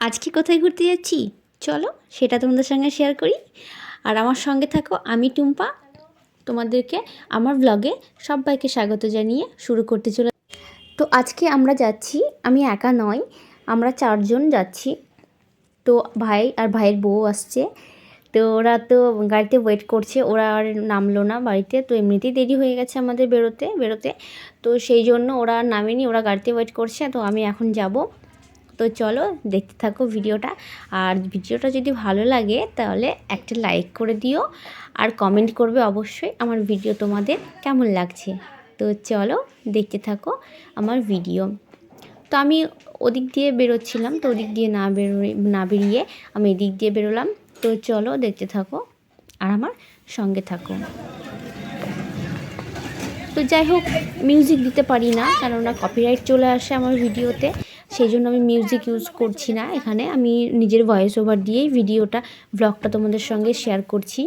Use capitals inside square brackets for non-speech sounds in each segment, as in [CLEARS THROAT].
আজকে কোথায় ঘুরতে যাচ্ছি? চলো, সেটা তোমাদের সঙ্গে শেয়ার করি। আর আমার সঙ্গে থাকো আমি টুম্পা। তোমাদেরকে আমার ব্লগে সবাইকে স্বাগত জানিয়ে শুরু করতে চলে তো আজকে আমরা যাচ্ছি, আমি একা নয় আমরা চারজন যাচ্ছি। তো ভাই আর ভাইয়ের বউ আসছে। তো ওরা তো গাড়িতে ওয়েট করছে, ওরা আর নামলো না বাড়িতে। তো এমনিতেই দেরি হয়ে গেছে আমাদের বেরোতে বেরোতে। তো সেই জন্য ওরা নামেনি, ওরা গাড়িতে ওয়েট করছে। তো আমি এখন যাব। তো চলো দেখতে থাকো ভিডিওটা। আর ভিডিওটা যদি ভালো লাগে, তাহলে একটা লাইক করে দিও। আর কমেন্ট করবে অবশ্যই আমার ভিডিও তোমাদের কেমন লাগছে। তো চলো দেখতে থাকো আমার ভিডিও তো আমি ওদিক দিয়ে বেরোচ্ছিলাম, তো ওদিক দিয়ে না বেরোয় না বেরিয়ে আমি এদিক দিয়ে বেরোলাম। তো চলো দেখতে থাকো আর আমার সঙ্গে থাকো। তো যাই হোক মিউজিক দিতে পারি না, কেননা কপিরাইট চলে আসে আমার ভিডিওতে সেই জন্য আমি মিউজিক ইউজ করছি না। এখানে আমি নিজের ভয়েস ওভার দিয়েই ভিডিওটা ব্লগটা তোমাদের সঙ্গে শেয়ার করছি।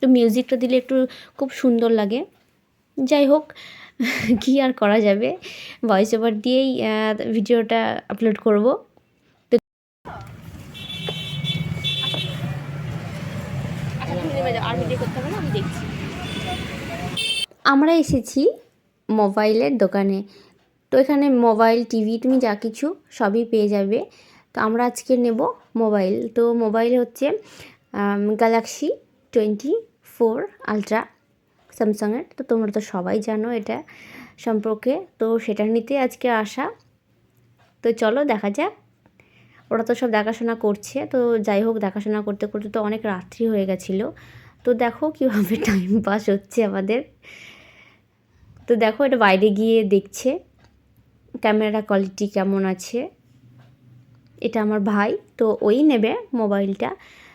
তো মিউজিকটা দিলে একটু খুব সুন্দর লাগে। যাই হোক, কী আর করা যাবে? ভয়েস ওভার দিয়েই ভিডিওটা আপলোড করব। তো আর দেখছি আমরা এসেছি মোবাইলের দোকানে। তো এখানে মোবাইল, টিভি, তুমি যা কিছু সবই পেয়ে যাবে। তো আমরা আজকে নেব মোবাইল। তো মোবাইল হচ্ছে গ্যালাক্সি টোয়েন্টি ফোর আলট্রা স্যামসাংয়ের তো তোমরা তো সবাই জানো এটা সম্পর্কে। তো সেটা নিতে আজকে আসা। তো চলো দেখা যাক। ওরা তো সব দেখাশোনা করছে। তো যাই হোক, দেখাশোনা করতে করতে তো অনেক রাত্রি হয়ে গেছিল। তো দেখো কীভাবে টাইম পাস হচ্ছে আমাদের। তো দেখো এটা বাইরে গিয়ে দেখছে। ক্যামেরা কোয়ালিটি কেমন আছে? এটা আমার ভাই, তো ওই নেবে মোবাইলটা,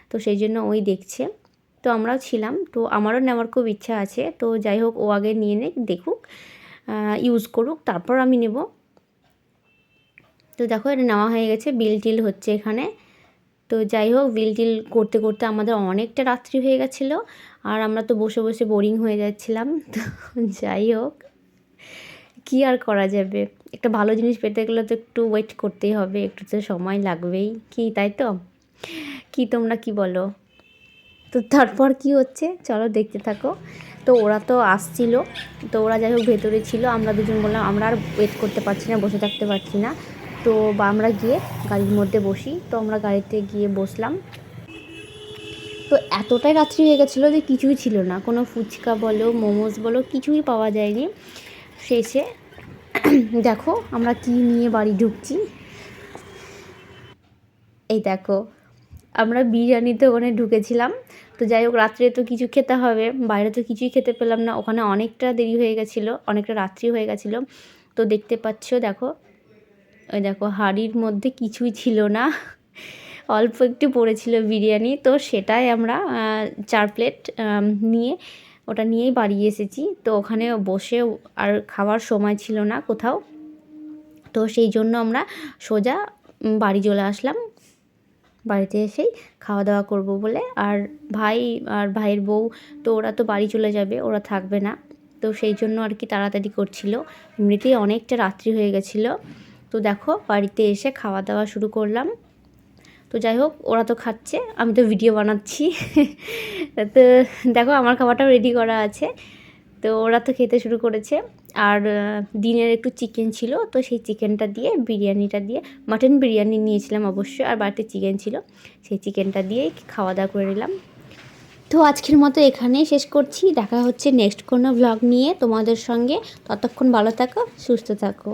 তো সেই জন্য ওই দেখছে। তো আমরাও ছিলাম, তো আমারও নেওয়ার খুব ইচ্ছা আছে, তো যাই হোক ও আগে নিয়ে নে দেখুক ইউজ করুক, তারপর আমি নেব। তো দেখো এটা নেওয়া হয়ে গেছে বিল টিল হচ্ছে এখানে। তো যাই হোক বিল টিল করতে করতে আমাদের অনেকটা রাত্রি হয়ে গেছিল, আর আমরা তো বসে বসে বোরিং হয়ে যাচ্ছিলাম। [LAUGHS] তো যাই হোক। কী আর করা যাবে? একটা ভালো জিনিস পেতে গেলে তো একটু ওয়েট করতেই হবে, একটু তো সময় লাগবেই। কি, তাই তো? কি তোমরা কি বলো? তো তারপর কি হচ্ছে? চলো দেখতে থাকো। তো ওরা তো আসছিল, তো ওরা যাই হোক ভেতরে ছিল, আমরা দুজন বললাম, আমরা আর ওয়েট করতে পারছি না, বসে থাকতে পারছি না। তো বা আমরা গিয়ে গাড়ির মধ্যে বসি, তো আমরা গাড়িতে গিয়ে বসলাম। তো এতটাই রাত্রি হয়ে গেছিল যে কিছুই ছিল না। কোনো ফুচকা বলো, মোমোস বলো, কিছুই পাওয়া যায়নি। শেষে। [CLEARS THROAT] দেখো আমরা কি নিয়ে বাড়ি ঢুকছি। এই দেখো, আমরা বিরিয়ানিতে ওখানে ঢুকেছিলাম। তো যাই হোক, রাত্রে তো কিছু খেতে হবে, বাইরে তো কিছুই খেতে পেলাম না। ওখানে অনেকটা দেরি হয়ে গেছিল, অনেকটা রাত্রি হয়ে গেছিল। তো দেখতে পাচ্ছ, দেখো, ওই দেখো, হাড়ির মধ্যে কিছুই ছিল না। [LAUGHS] অল্প একটু পড়েছিল বিরিয়ানি। তো সেটাই আমরা চার প্লেট নিয়ে ওটা নিয়েই বাড়ি এসেছি। তো ওখানে বসে আর খাওয়ার সময় ছিল না কোথাও। তো সেই জন্য আমরা সোজা বাড়ি চলে আসলাম। বাড়িতে এসেই খাওয়া দাওয়া করব বলে। আর ভাই আর ভাইয়ের বউ, তো ওরা তো বাড়ি চলে যাবে, ওরা থাকবে না। তো সেই জন্য আর কি তাড়াতাড়ি করছিল। এমনিতেই অনেকটা রাত্রি হয়ে গেছিল। তো দেখো বাড়িতে এসে খাওয়া দাওয়া শুরু করলাম। তো যাই হোক ওরা তো খাচ্ছে, আমি তো ভিডিও বানাচ্ছি। [LAUGHS] তো দেখো, আমার খাবারটাও রেডি করা আছে। তো ওরা তো খেতে শুরু করেছে। আর দিনের একটু চিকেন ছিল, তো সেই চিকেনটা দিয়ে, বিরিয়ানিটা দিয়ে মাটন বিরিয়ানি নিয়েছিলাম অবশ্যই আর বাড়িতে চিকেন ছিল। সেই চিকেনটা দিয়েই খাওয়া দাওয়া করে নিলাম। তো আজকের মতো এখানেই শেষ করছি। দেখা হচ্ছে নেক্সট কোনো ব্লগ নিয়ে তোমাদের সঙ্গে। ততক্ষণ ভালো থাকো, সুস্থ থাকো।